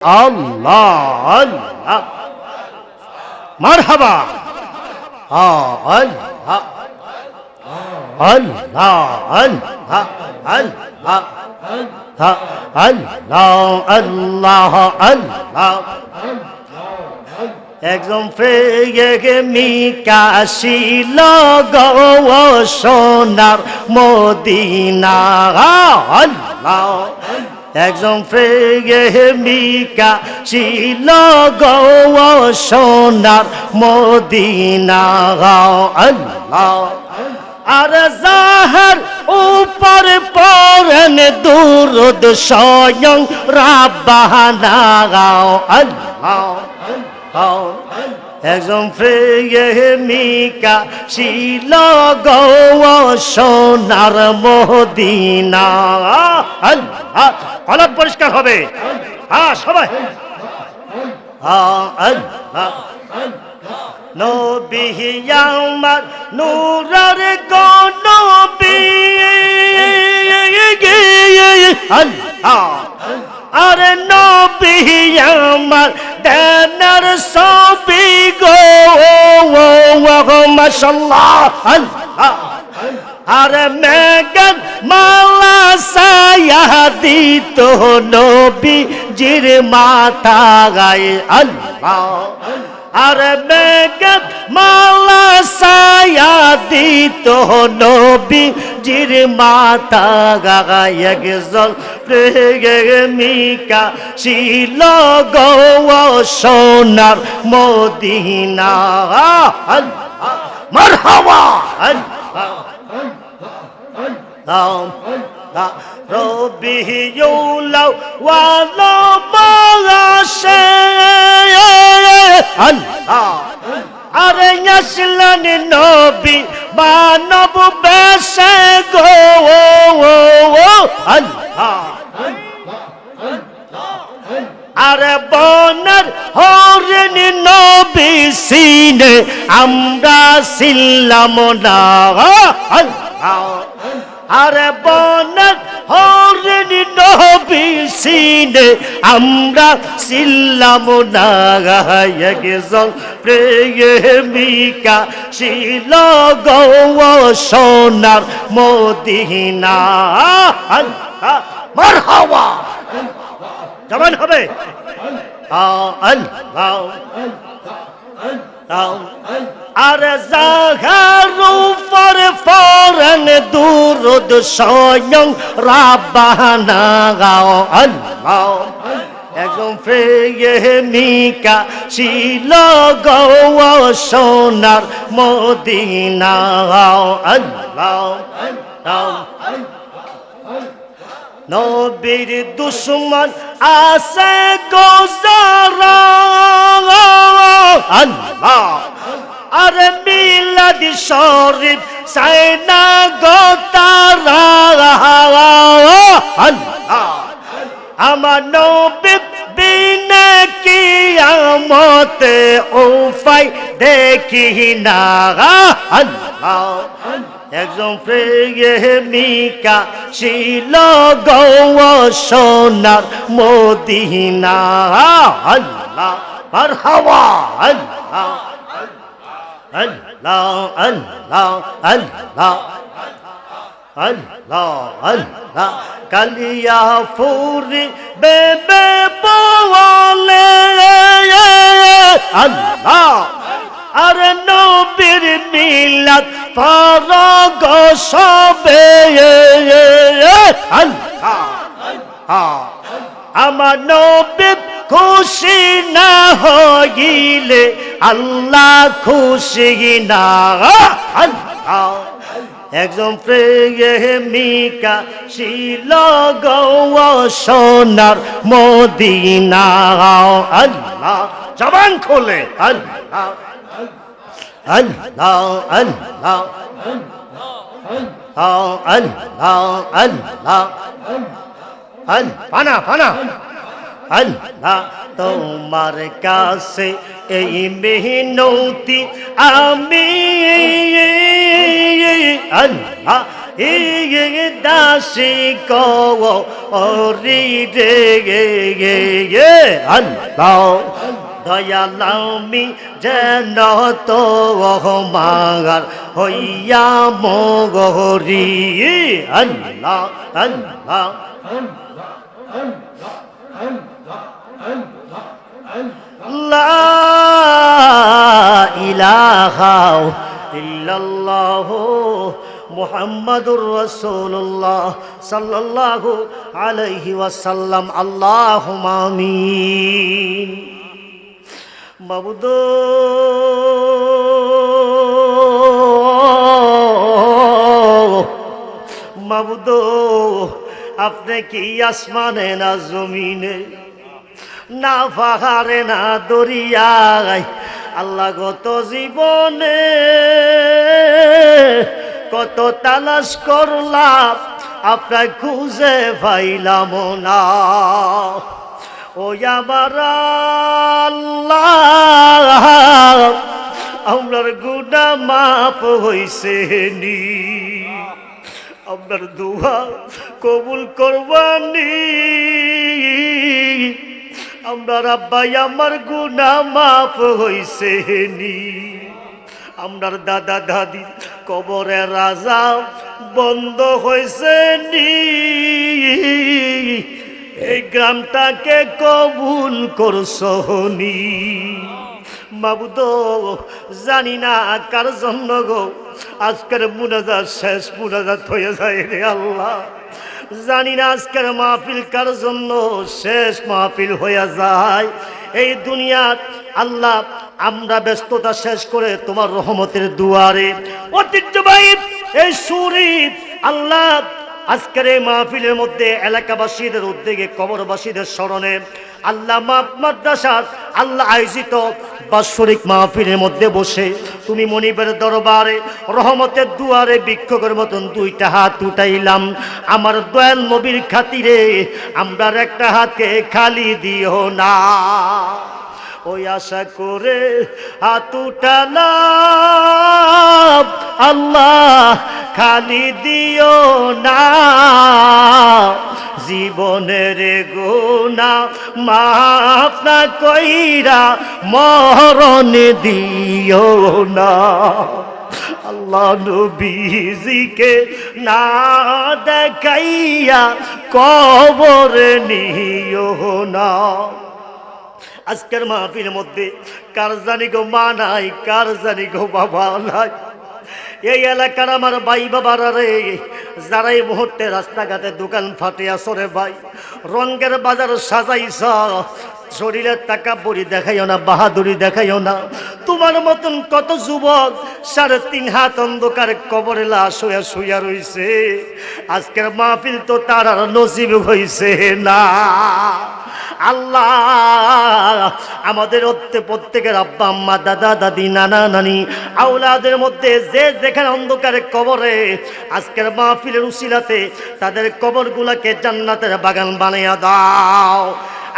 আল্লাহ আল্লাহ। মারহাবা। আল্লাহ আল্লাহ আল্লাহ আল্লাহ। আল্লাহ আল্লাহ আল্লাহ। একদম ফেগে মিকাশিল গো সোনার মদিনা আল্লাহ। একদম প্রেমিকা মিকা ছিল গো সোনার মদিনা আল্লাহ। আর জাহার উপর পরেন দুরুদ স্বয়ং রাব্বানা আল্লাহ। একজন ফ্রেয়ে মিকা শিল সোনার মদিনা। কলম পরিষ্কার হবে। হ্যাঁ সবাই। হ্যাঁ আল্লাহ। নবী আমার নূরের গনবী। আল্লাহ। আরে নবী আমার, দেনার সবি গো মাশাল্লাহ, আল্লাহ আরে মেঘন মালা সায়া দিত নবী জির মাথা গায়ে, আল্লাহ আরে মেঘন মালা সায়া দিত নবী জির মাথা গায়ে গজল প্রেমিকা শিল গো সোনার মদিনা। মারহাবা। আল্লাহ রবি ইউলাও ওয়ালা মাগাশে আল্লাহ। আরে নবী মানব বেশে গো আল্লাহ। আরে বনের হরিণ নবী সিনে, আমরা ছিলাম না। আল্লাহ। আরে বনের হরিণ নবী সিনে, আমরা ছিলাম না একজন প্রেমিকা ছিল গৌ সোনার মদিনা। আল্লাহ, মারহাবা। কেমন হবে। আল্লাহ। আর জাগার উপর ফরন দুরুদ স্বয়ং রাব্বানা গাও আল্লাহ। একদম ফেয়ে মিকা শিল গৌ সোনার মদিনা আল্লাহ। নবীর দুশ্মন আছে গোজারা আল্লাহ। আরে মিলাদ শরীফ সাইনা গোতারা আল্লাহ। আমার নবী বিনে কিয়ামতে উফাই দেখি না আল্লাহ। একজন প্রেমিকা ছিল গৌ সোনার মদিনা। আল্লাহ আর হাওয়া আল্লাহ আল্লাহ আল্লাহ আল্লাহ আল্লাহ আল্লাহ। কালিয়া ফুরি বেবে বলে আল্লাহ, আরে নবীর মিলাদ আমার খুশি না হইলে, আল্লাহ খুশি না। একজন প্রেমিকা শিল সোনার মদিনা। আল্লাহ জবান খোলে। আল্লাহ আল্লাহ আল্লাহ আল্লাহ আল্লাহ পানা পানা আল্লাহ তোমার কাছে এই মেহনতি আমি আল্লাহ ইয়ে দাসী করি রে গে আল্লাহ দয়ালামি যেন তো মাগার হইয়া মগরি আল্লাহ আল্লাহ। লা ইলাহা ইল্লাল্লাহ মুহাম্মাদুর রাসূলুল্লাহ সাল্লাল্লাহু আলাইহি ওয়াসাল্লাম। আল্লাহুম্মা আমিন। মাবুদ মাবুদ আপনি কি আসমানে না জমিনে? না পাহাড়ে, না দরিয়ায়। আল্লাহ গত জীবনে কত তালাশ করলাম আপনার খুঁজে পাইলাম না। ও আমার আমরার গুণা মাপ হইছে নি। আপনার দুয়া কবুল করবানি। আমরা আব্বাই আমার গুণা মাফ হইছে নি। আমরার দাদা দাদি কবরে রাজা বন্ধ হয়েছে নি। এই গ্রামটাকে কবুল করছনি মাবুদ, জানি না কার জন্য গো, আজকের মুনাজাত শেষ মুনাজাত হয়ে যায় রে আল্লাহ। জানি না আজকের মাহফিল কার জন্য শেষ মাহফিল হয়ে যায়। এই দুনিয়ার আল্লাহ, আমরা ব্যস্ততা শেষ করে তোমার রহমতের দুয়ারে। ঐতিহ্যবাহী এই সুরি, আল্লাহ আজকের এই মাহফিলের মধ্যে এলাকাবাসীদের উদ্যোগে, কবরবাসীদের স্মরণে আল্লাহ মাদ্রাসার আল্লাহ আয়োজিত বাৎসরিক মাহফিলের মধ্যে বসে তুমি মনিবের দরবারে, রহমতের দুয়ারে বিক্ষোভের মতন দুইটা হাত উঠাইলাম। আমার দয়াল নবীর খাতিরে আমরা একটা হাতকে খালি দিও না। ওই আশা করে হাত আল্লাহ খালি দিও না। জীবনের গোনা মাফ না কইরা মরণ দিও না। আল্লাহ নবীজিকে না দেখাইয়া কবর নিও না। আজকের মাহফিলের মধ্যে কার জানি গো মা নাই, কার জানি গো বাবা নাই। এই এলাকার আমার ভাই বাবারা রে, যারা এই মুহূর্তে রাস্তাঘাটে দোকান ফাটে আসরে ভাই, রঙ্গের বাজার সাজাইছ, শরীরের টাকা বড়ি দেখাইও না, বাহাদুরি দেখাইও না। তোমার মতন কত যুবক সাড়ে তিন হাত অন্ধকার কবরে লাশ হইয়া শুইয়া রইছে। আজকের মাহফিল তো তার আর নসিব হইছে না। আল্লাহ, আমাদের প্রত্যেকের আব্বা, আম্মা, দাদা, দাদি, নানা, নানি আউলাদের মধ্যে যে যেখানে অন্ধকারে কবরে, আজকের মাহফিলের উশিলাতে তাদের কবরগুলাকে জান্নাতের বাগান বানিয়ে দাও।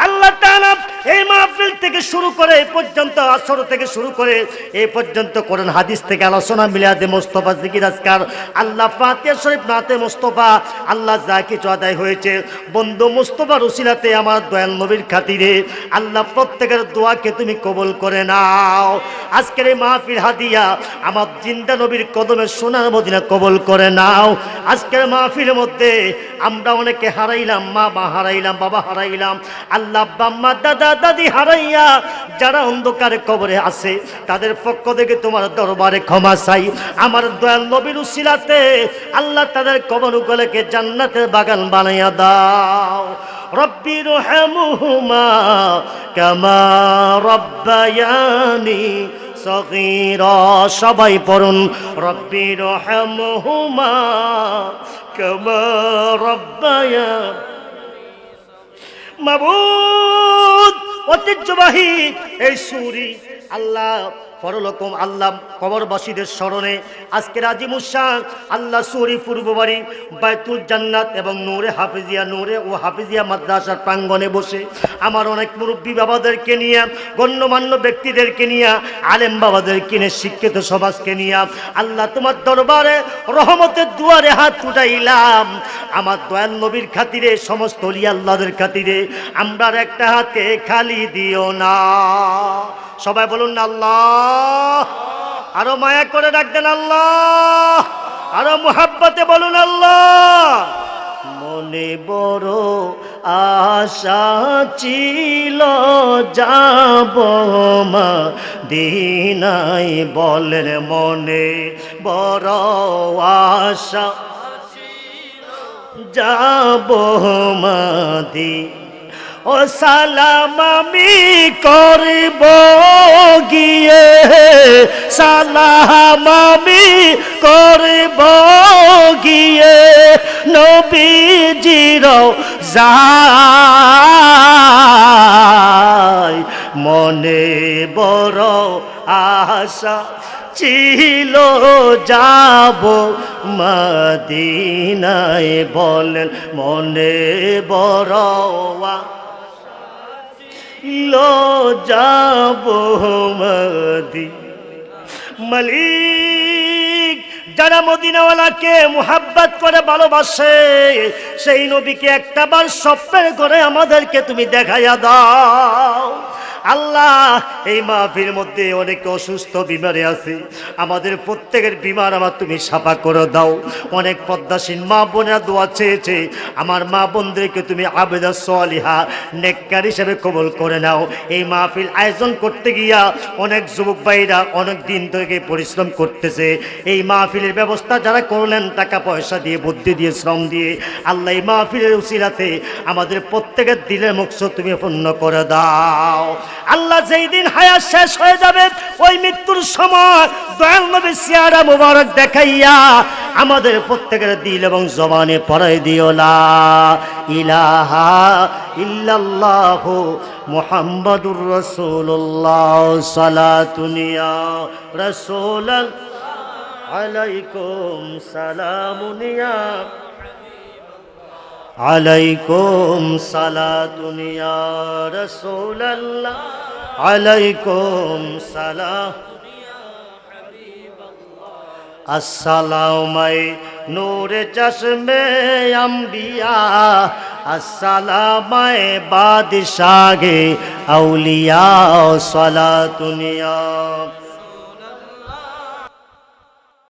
আল্লাহ তাআলা এই মাহফিল থেকে শুরু করে এই পর্যন্ত, আসর থেকে শুরু করে এ পর্যন্ত করেন হাদিস থেকে আলোচনা মিলাদে মোস্তফা, জিকির, আজকার, আল্লাহ ফাতিয়া শরীফ নাতে মোস্তফা, আল্লাহ যা কিছু আদায় হয়েছে। বন্ধু মোস্তফা রসিলাতে আমার দয়াল নবীর খাতিরে আল্লাহ প্রত্যেকের দোয়াকে তুমি কবল করে নাও। আজকের এই মাহফিল হাদিয়া আমার জিন্দা নবীর কদমে সোনার মদিনা কবল করে নাও। আজকের মাহফিলের মধ্যে আমরা অনেকে হারাইলাম মা মা হারাইলাম, বাবা হারাইলাম, আল্লাহ, বাম্মা, দাদা দাদি হারাইয়া, যারা অন্ধকারে কবরে আছে, তাদের পক্ষ থেকে তোমার দরবারে ক্ষমা চাই। আমার দয়াল নবীর উসিলাতে আল্লাহ তাদের কবর উগলকে জান্নাতের বাগান বানাইয়া দাও। রব্বি রহমুহুমা কামা রব্বায়ানি সগীরা, সবাই পড়ুন। রব্বি রহমুহুমা কামা রব্বায়ানি মাবুদ! ঐতিহ্যবাহী এই সুরি। আল্লাহ পরলোকম আল্লাহ কবরবাসীদের স্মরণে আজকে রাজিমুসান আল্লাহ সুরি পূর্ববাড়ি বায়তুল জান্নাত এবং নূরে হাফিজিয়া, নূরে ও হাফিজিয়া মাদ্রাসার প্রাঙ্গণে বসে আমার অনেক মুরব্বী বাবাদেরকে নিয়ে, গণ্যমান্য ব্যক্তিদেরকে নিয়ে, আলেম বাবাদেরকে নিয়ে, শিক্ষিত সমাজকে নিয়ে, আল্লাহ তোমার দরবারে রহমতের দুয়ারে হাত উঠাইলাম। আমার দয়াল নবীর খাতিরে, সমস্ত অলি আল্লাহদের খাতিরে আমরা একটা হাতে খালি দিও না। সবাই বলুন না আল্লাহ। আরও মায়া করে রাখবেন আল্লাহ। আরও মুহাব্বতে বলুন আল্লাহ। মনে বড় আশা ছিল, যাব মা দিনাই বলেন মনে বড় আশা যাব মাদি ও সালাম আমি করব গিয়ে। সালাম আমি করব গিয়ে। নবীজির যাই মনে বড় আশা ছিল যাব মদিনায় বলেন, মনে বড় লো যাব মদি। মালিক, যারা মদিনাওয়ালাকে মোহাব্বত করে ভালোবাসে, সেই নবীকে একটাবার স্বপ্নের করে আমাদেরকে তুমি দেখাইয়া দাও। আল্লাহ, এই মাহফির মধ্যে অনেকে অসুস্থ বিমারে আছে। আমাদের প্রত্যেকের বিমার আমার তুমি সাফা করে দাও। অনেক পদ্মাসীন মা বোনেরা দোয়া চেয়েছে, আমার মা বোনদেরকে তুমি আবেদা সলিহা, নেককার হিসেবে কবল করে নাও। এই মাহফিল আয়োজন করতে গিয়া অনেক যুবক ভাইরা অনেক দিন থেকে পরিশ্রম করতেছে। এই মাহফিলের ব্যবস্থা যারা করলেন, টাকা পয়সা দিয়ে, বুদ্ধি দিয়ে, শ্রম দিয়ে, আল্লাহ এই মাহফিলের উসিলাতে আমাদের প্রত্যেকের দিলের মুখ তুমি পূর্ণ করে দাও। আল্লাহ যেই দিন হায়াত শেষ হয়ে যাবে, ওই মৃত্যুর সময় দয়াল নবী সিয়ারা মুবারক দেখাইয়া আমাদের প্রত্যেকের দিল এবং জবানে পড়াই দিও, লা ইলাহা ইল্লাল্লাহ মুহাম্মাদুর রাসূলুল্লাহ সালাতুনিয়া রাসূলাল আলাইকুম সালামুনিয়া আলাইকুম সালাতুনিয়া রাসূলুল্লাহ। আলাইকুম সালাম। আসসালামাই নূরে চশমে আম্বিয়া। আসসালামাই বাদশাহে আউলিয়া। সালাতুনিয়া